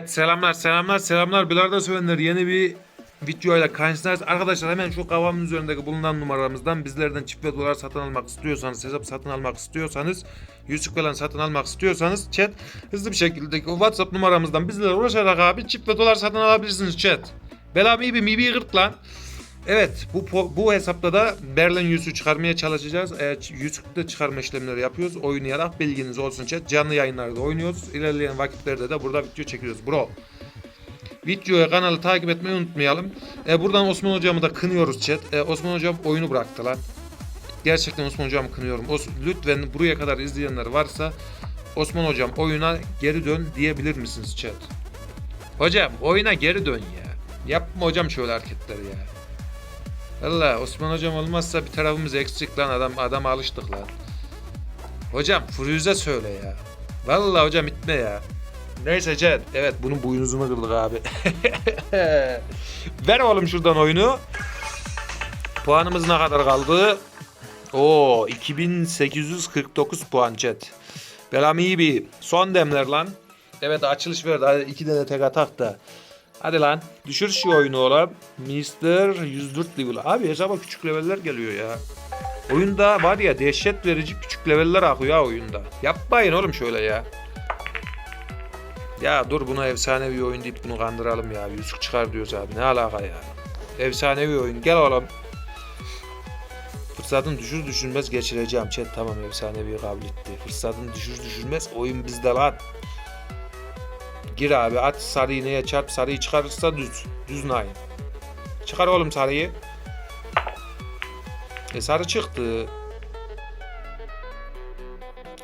Evet selamlar selamlar selamlar. Bilarda sevenler yeni bir videoyla karşınızdayız. Arkadaşlar hemen şu kavamın üzerindeki bulunan numaramızdan bizlerden çift ve dolar satın almak istiyorsanız, hesap satın almak istiyorsanız, yüzük falan satın almak istiyorsanız chat hızlı bir şekilde WhatsApp numaramızdan bizlere ulaşarak abi çift ve dolar satın alabilirsiniz chat. Bela bir mibi gırt lan. Evet bu bu hesapta da Berlin yüzüğü çıkarmaya çalışacağız. Eğer yüzükte çıkarma işlemleri yapıyoruz. Oynayarak bilginiz olsun chat. Canlı yayınlarda oynuyoruz. İlerleyen vakitlerde de burada video çekiyoruz bro. Videoya kanalı takip etmeyi unutmayalım. E, buradan Osman hocamı da kınıyoruz chat. E, Osman hocam oyunu bıraktı lan. Gerçekten Osman hocamı kınıyorum. Os lütfen buraya kadar izleyenler varsa Osman hocam oyuna geri dön diyebilir misiniz chat? Hocam oyuna geri dön ya. Yapma hocam şöyle hareketleri ya. Valla Osman hocam olmazsa bir tarafımız eksik lan adam adam alıştık lan. Hocam Furuze söyle ya. Valla hocam itme ya. Neyse Ced. Evet bunun boynuzunu kırdık abi. Ver oğlum şuradan oyunu. Puanımız ne kadar kaldı? Oo 2849 puan chat. Belam iyi bir son demler lan. Evet açılış verdi. Hadi iki de tek atak da. Hadi lan düşür şu oyunu oğlum. Mr. 104 level. Abi hesaba küçük leveller geliyor ya. Oyunda var ya dehşet verici küçük leveller akıyor ha oyunda. Yapmayın oğlum şöyle ya. Ya dur buna efsanevi oyun deyip bunu kandıralım ya. Yüzük çıkar diyoruz abi. Ne alaka ya. Efsanevi oyun. Gel oğlum. Fırsatın düşür düşürmez geçireceğim. Chat tamam efsanevi kabul etti. Fırsatın düşür düşürmez oyun bizde lan. Gir abi at sarı iğneye çarp sarıyı çıkarırsa düz. Düz nine. Çıkar oğlum sarıyı. E sarı çıktı.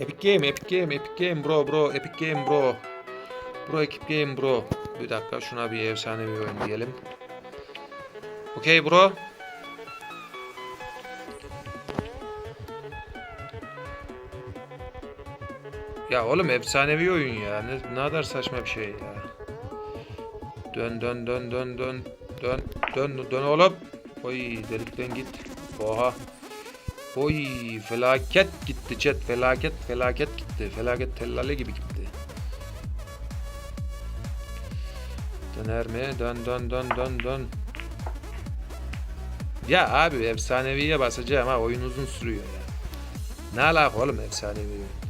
Epic Game, Epic Game, Epic Game bro bro, Epic Game bro. Bro Epic Game bro. Bir dakika şuna bir efsane bir oyun diyelim. Okey bro. Ya oğlum efsanevi oyun ya. Ne, ne kadar saçma bir şey ya. Dön dön dön dön dön dön dön dön oğlum. Oy delikten git. Oha. Oy felaket gitti chat felaket felaket gitti. Felaket tellale gibi gitti. Döner mi? Dön dön dön dön dön. Ya abi efsaneviye basacağım ha oyun uzun sürüyor ya. Ne alaka oğlum efsanevi oyun?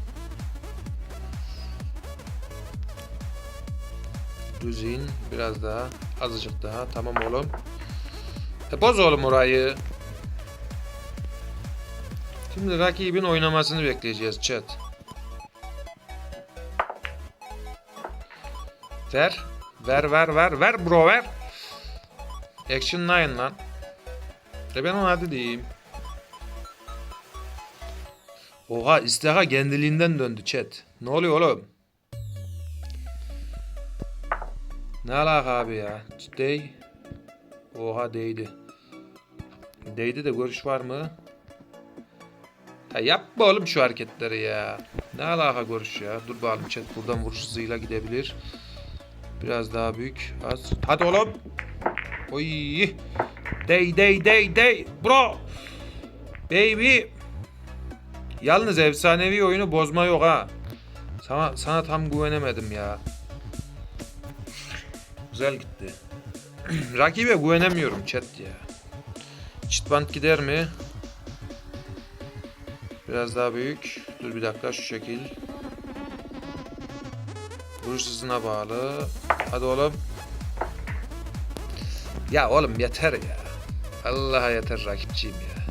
Düz in. Biraz daha. Azıcık daha. Tamam oğlum. E boz oğlum orayı. Şimdi rakibin oynamasını bekleyeceğiz chat. Ver. Ver ver ver. Ver bro ver. Action 9 lan. E ben ona diyeyim. Oha isteha kendiliğinden döndü chat. Ne oluyor oğlum? Ne alaka abi ya? Ciddi. Oha değdi. Değdi de görüş var mı? Ya yapma oğlum şu hareketleri ya. Ne alaka görüş ya? Dur bakalım chat buradan vuruş hızıyla gidebilir. Biraz daha büyük. Az. Hadi oğlum. Oy. Dey dey dey dey. Bro. Baby. Yalnız efsanevi oyunu bozma yok ha. Sana, sana tam güvenemedim ya. Güzel gitti. Rakibe güvenemiyorum chat ya. Çitbant gider mi? Biraz daha büyük. Dur bir dakika şu şekil. Vuruş hızına bağlı. Hadi oğlum. Ya oğlum yeter ya. Allah'a yeter rakipçiyim ya.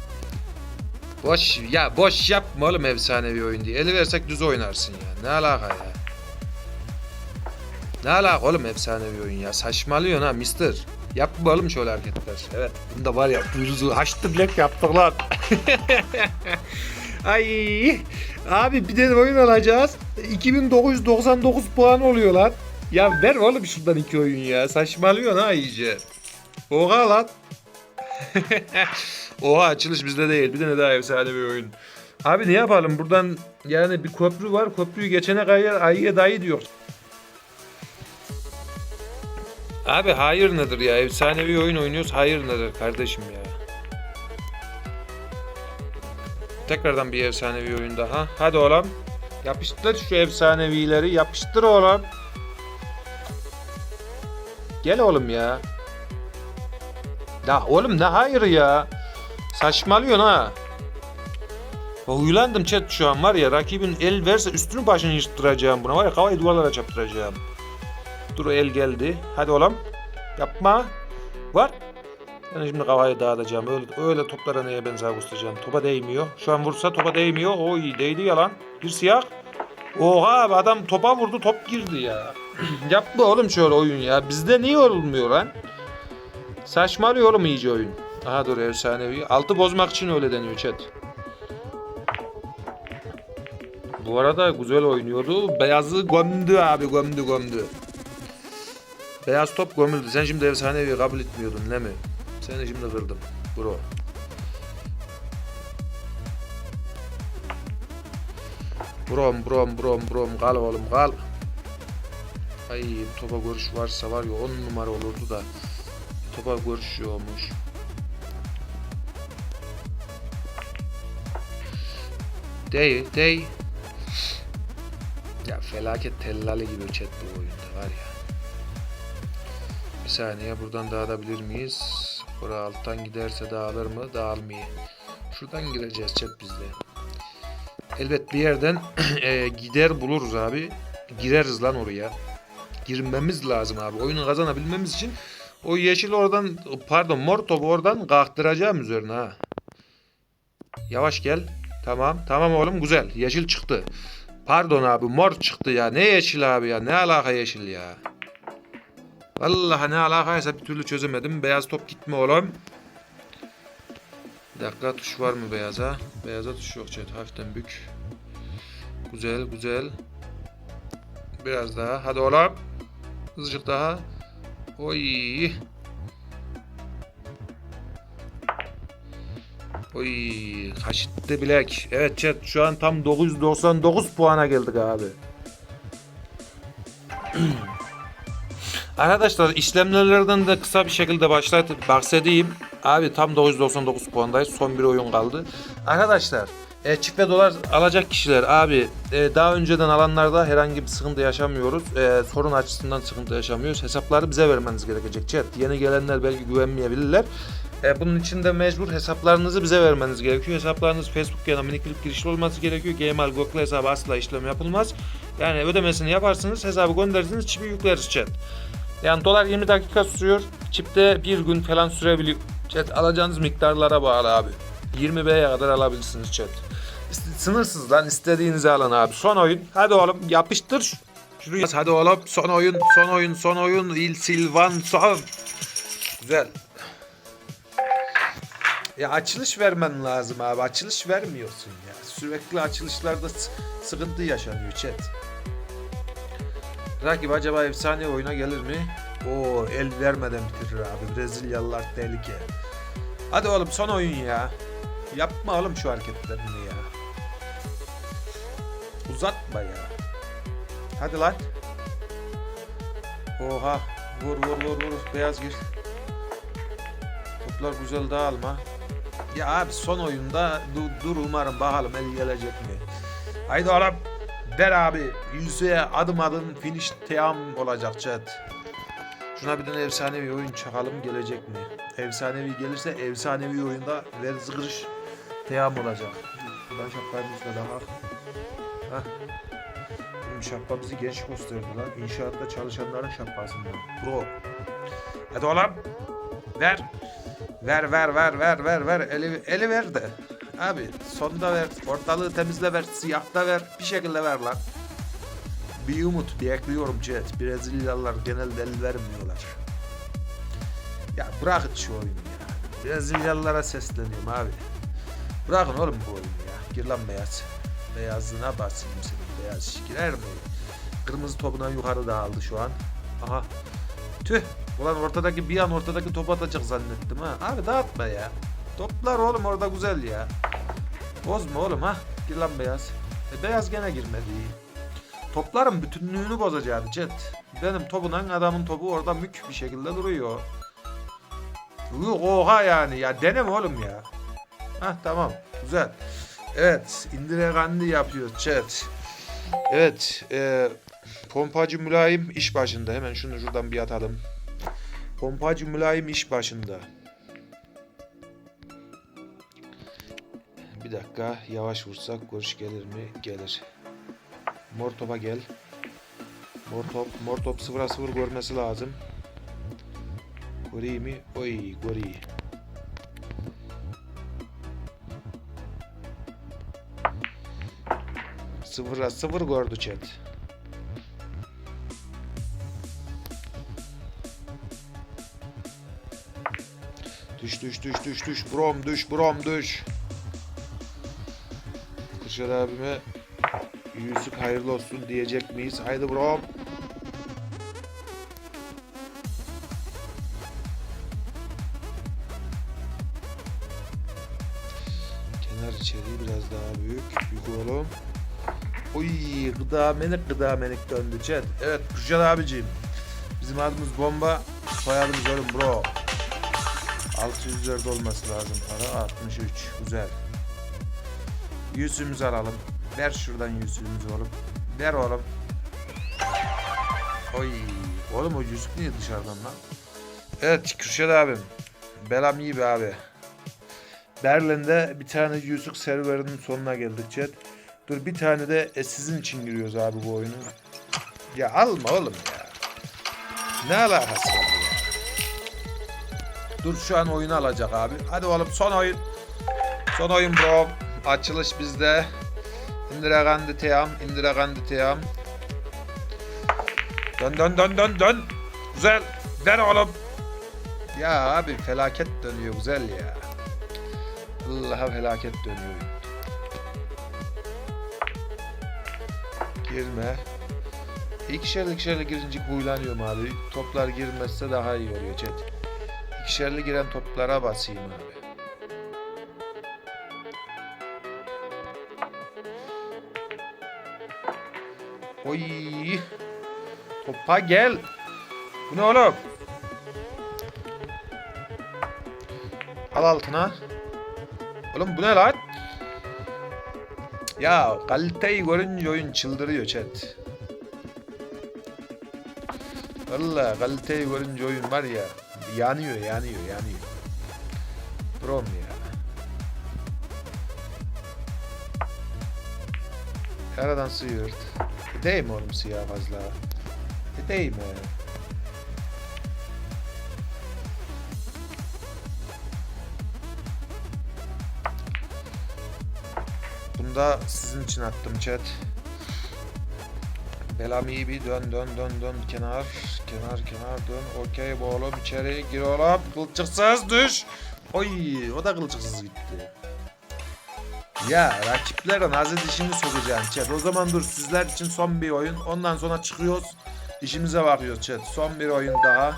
Boş ya boş yapma oğlum efsanevi oyun diye. Eli versek düz oynarsın ya. Ne alaka ya? Ne alaka oğlum efsanevi oyun ya. Saçmalıyorsun ha mister. Yapma oğlum şöyle hareketler. Evet. Bunda var ya buyuruzu haçlı bilek yaptık lan. Ay abi bir de oyun alacağız. 2999 puan oluyor lan. Ya ver oğlum şuradan iki oyun ya. Saçmalıyorsun ha iyice. Oha lan. Oha açılış bizde değil. Bir de ne daha efsane bir oyun. Abi ne yapalım buradan yani bir köprü var. Köprüyü geçene kadar ayıya dayı diyor. Abi hayır nedir ya? Efsanevi oyun oynuyoruz. Hayır nedir kardeşim ya? Tekrardan bir efsanevi oyun daha. Hadi oğlum. Yapıştır şu efsanevileri. Yapıştır oğlum. Gel oğlum ya. La oğlum ne hayır ya. Saçmalıyorsun ha. Huylandım chat şu an var ya rakibin el verse üstünü başını yırttıracağım buna var ya kafayı duvarlara çarptıracağım. Dur o el geldi. Hadi oğlum. Yapma. Var. Ben şimdi kafayı dağıtacağım. Öyle, öyle toplara neye benzer göstereceğim. Topa değmiyor. Şu an vursa topa değmiyor. Oy değdi ya lan. Bir siyah. Oha abi adam topa vurdu top girdi ya. Yapma oğlum şöyle oyun ya. Bizde niye olmuyor lan? Saçmalıyor oğlum iyice oyun. Aha dur efsanevi. Altı bozmak için öyle deniyor chat. Bu arada güzel oynuyordu. Beyazı gömdü abi gömdü gömdü. Beyaz top gömüldü. Sen şimdi efsanevi kabul etmiyordun değil mi? Seni şimdi kırdım bro. Brom brom brom brom kal oğlum kal. Ay topa görüş varsa var ya 10 numara olurdu da. Topa görüş yokmuş. Değil, değil. Ya felaket tellali gibi chat bu oyunda var ya. Saniye buradan dağılabilir miyiz? Bura alttan giderse dağılır mı? Dağılmıyor. Şuradan gireceğiz chat bizde. Elbet bir yerden e, gider buluruz abi. Gireriz lan oraya. Girmemiz lazım abi. Oyunu kazanabilmemiz için o yeşil oradan pardon mor topu oradan kalktıracağım üzerine ha. Yavaş gel. Tamam. Tamam oğlum güzel. Yeşil çıktı. Pardon abi mor çıktı ya. Ne yeşil abi ya? Ne alaka yeşil ya? Vallahi ne alakaysa bir türlü çözemedim. Beyaz top gitme oğlum. Bir dakika tuş var mı beyaza? Beyaza tuş yok chat. Hafiften bük. Güzel güzel. Biraz daha. Hadi oğlum. Azıcık daha. Oy. Oy. Kaşıttı bilek. Evet chat şu an tam 999 puana geldik abi. Arkadaşlar işlemlerden de kısa bir şekilde başlatıp bahsedeyim. Abi tam 999 puandayız. Son bir oyun kaldı. Arkadaşlar e, çift ve dolar alacak kişiler abi e, daha önceden alanlarda herhangi bir sıkıntı yaşamıyoruz. E, sorun açısından sıkıntı yaşamıyoruz. Hesapları bize vermeniz gerekecek chat. Yeni gelenler belki güvenmeyebilirler. E, bunun için de mecbur hesaplarınızı bize vermeniz gerekiyor. Hesaplarınız Facebook ya da miniklik girişli olması gerekiyor. Gmail, Google hesabı asla işlem yapılmaz. Yani ödemesini yaparsınız, hesabı gönderirsiniz, çipi yükleriz chat. Yani dolar 20 dakika sürüyor. Çipte bir gün falan sürebiliyor. Chat alacağınız miktarlara bağlı abi. 20 B'ye kadar alabilirsiniz chat. Sınırsız lan istediğinizi alın abi. Son oyun. Hadi oğlum yapıştır. Şuraya. Hadi oğlum son oyun, son oyun, son oyun. Il Silvan son. Güzel. Ya açılış vermen lazım abi. Açılış vermiyorsun ya. Sürekli açılışlarda sıkıntı yaşanıyor chat. Rakip acaba efsane oyuna gelir mi? Oo el vermeden bitirir abi. Brezilyalılar tehlike. Hadi oğlum son oyun ya. Yapma oğlum şu hareketlerini ya. Uzatma ya. Hadi lan. Oha. Vur vur vur vur. Beyaz gir. Toplar güzel dağılma. Ya abi son oyunda dur, dur umarım bakalım el gelecek mi? Haydi oğlum. Ver abi. Yüzeye adım adım finish team olacak chat. Şuna bir tane efsanevi oyun çakalım gelecek mi? Efsanevi gelirse efsanevi oyunda ver zıkırış team olacak. Buradan şapkamızla daha. Hah. Benim şapkamızı genç gösterdi lan. İnşaatta çalışanların şapkasından. Bro. Hadi oğlum. Ver. Ver ver ver ver ver ver. Eli, eli ver de. Abi sonda ver. Ortalığı temizle ver. Siyahta ver. Bir şekilde ver lan. Bir umut bekliyorum chat. Brezilyalılar genelde el vermiyorlar. Ya bırakın şu oyunu ya. Brezilyalılara sesleniyorum abi. Bırakın oğlum bu oyunu ya. Gir lan beyaz. Beyazına basayım senin beyaz. Girer mi? Kırmızı topuna yukarı dağıldı şu an. Aha. Tüh. Ulan ortadaki bir an ortadaki top atacak zannettim ha. Abi dağıtma ya. Toplar oğlum orada güzel ya. Bozma oğlum ha. Gir lan beyaz. E, beyaz gene girmedi. Topların bütünlüğünü bozacağım chat. Benim topunan adamın topu orada mük bir şekilde duruyor. Oha yani ya deneme oğlum ya. Hah tamam güzel. Evet indire gandhi yapıyor chat. Evet e, pompacı mülayim iş başında hemen şunu şuradan bir atalım. Pompacı mülayim iş başında. Bir dakika yavaş vursak görüş gelir mi? Gelir. Mor topa gel. Mor top, mor top 0'a 0 görmesi lazım. Gori mi? Oy Gori. Sıfıra sıfır gördü chat. Düş düş düş düş düş brom düş brom düş. Kırşat abime yüzük hayırlı olsun diyecek miyiz? Haydi brom. Kenar içeriği biraz daha büyük. Büyük oğlum. Oy gıda menik gıda menik döndü chat. Evet Kürşat abicim. Bizim adımız bomba. Soyadımız oğlum bro. 600'lerde olması lazım para. 63. Güzel. Yüzümüzü alalım. Ver şuradan yüzüğümüzü oğlum. Ver oğlum. Oy. Oğlum o yüzük niye dışarıdan lan? Evet Kürşat abim. Belam iyi be abi. Berlin'de bir tane yüzük serverinin sonuna geldik chat. Dur bir tane de e, sizin için giriyoruz abi bu oyunu. Ya alma oğlum ya. Ne alakası var ya? Dur şu an oyunu alacak abi. Hadi oğlum son oyun. Son oyun bro. Açılış bizde. Indira Gandhi Teyam. Indira Gandhi Teyam. Dön dön dön dön dön. Güzel. Ver oğlum. Ya abi felaket dönüyor güzel ya. Allah'a felaket dönüyor. Girme. İkişerli ikişerli girince huylanıyorum abi. Toplar girmezse daha iyi oluyor chat. İkişerli giren toplara basayım abi. Oy. Topa gel. Bu ne oğlum? Al altına. Oğlum bu ne lan? Ya kaliteyi görünce oyun çıldırıyor chat. Valla kaliteyi görünce oyun var ya yanıyor yanıyor yanıyor. Brom ya. Aradan sıyırt. E, Değil mi oğlum siyah fazla? E, Değil mi? Bunu da sizin için attım chat. Belam iyi bir dön dön dön dön kenar kenar kenar dön okey bu oğlum içeri gir oğlum kılçıksız düş oy o da kılçıksız gitti ya rakiplere naze dişini sokacaksın chat. O zaman dur sizler için son bir oyun. Ondan sonra çıkıyoruz. İşimize bakıyoruz chat. Son bir oyun daha.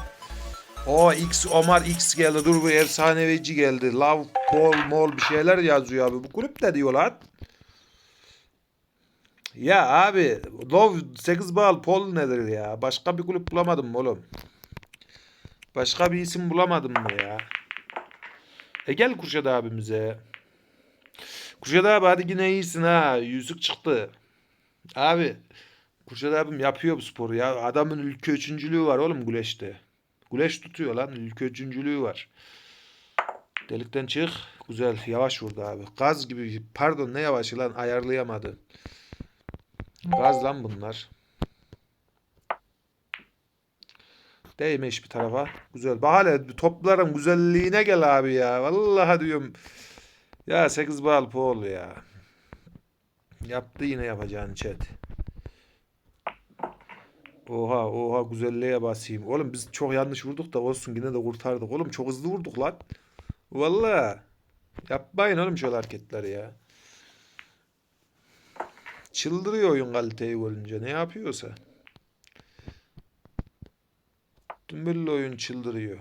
O X Omar X geldi. Dur bu efsanevici geldi. Love Paul Mol bir şeyler yazıyor abi. Bu kulüp de diyor lan? Ya abi Love 8 bal Pol nedir ya? Başka bir kulüp bulamadım mı oğlum? Başka bir isim bulamadım mı ya? E gel Kurşat abimize. Kurşat abi hadi yine iyisin ha. Yüzük çıktı. Abi Kurşat abim yapıyor bu sporu ya. Adamın ülke üçüncülüğü var oğlum güleşte. Güleş tutuyor lan. Ülke üçüncülüğü var. Delikten çık. Güzel. Yavaş vurdu abi. Gaz gibi. Pardon ne yavaşı lan ayarlayamadı. Gaz lan bunlar. Değme hiçbir tarafa. Güzel. Bak hele topların güzelliğine gel abi ya. Vallahi diyorum. Ya 8 bal pol ya. Yaptı yine yapacağını chat. Oha oha güzelliğe basayım. Oğlum biz çok yanlış vurduk da olsun yine de kurtardık. Oğlum çok hızlı vurduk lan. Vallahi. Yapmayın oğlum şöyle hareketleri ya. Çıldırıyor oyun kaliteyi görünce. Ne yapıyorsa. Dümbüllü oyun çıldırıyor.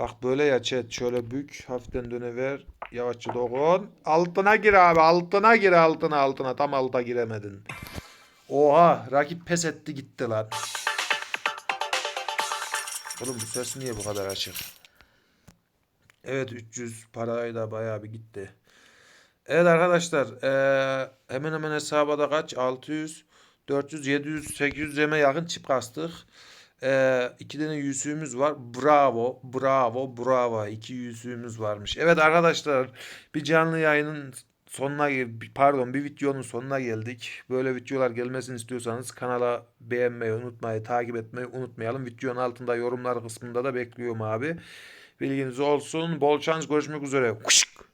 Bak böyle ya chat. Şöyle bük. Hafiften dönever. Yavaşça dokun. Altına gir abi. Altına gir altına altına. Tam alta giremedin. Oha. Rakip pes etti gitti lan. Oğlum bu ses niye bu kadar açık? Evet 300 parayı da bayağı bir gitti. Evet arkadaşlar eee, hemen hemen hesaba da kaç? 600 400, 700, 800 ceme yakın çip kastık. Ee, iki tane yüzüğümüz var. Bravo, bravo, bravo. İki yüzüğümüz varmış. Evet arkadaşlar bir canlı yayının sonuna pardon bir videonun sonuna geldik. Böyle videolar gelmesini istiyorsanız kanala beğenmeyi unutmayı, takip etmeyi unutmayalım. Videonun altında yorumlar kısmında da bekliyorum abi. Bilginiz olsun. Bol şans görüşmek üzere. Kuşk.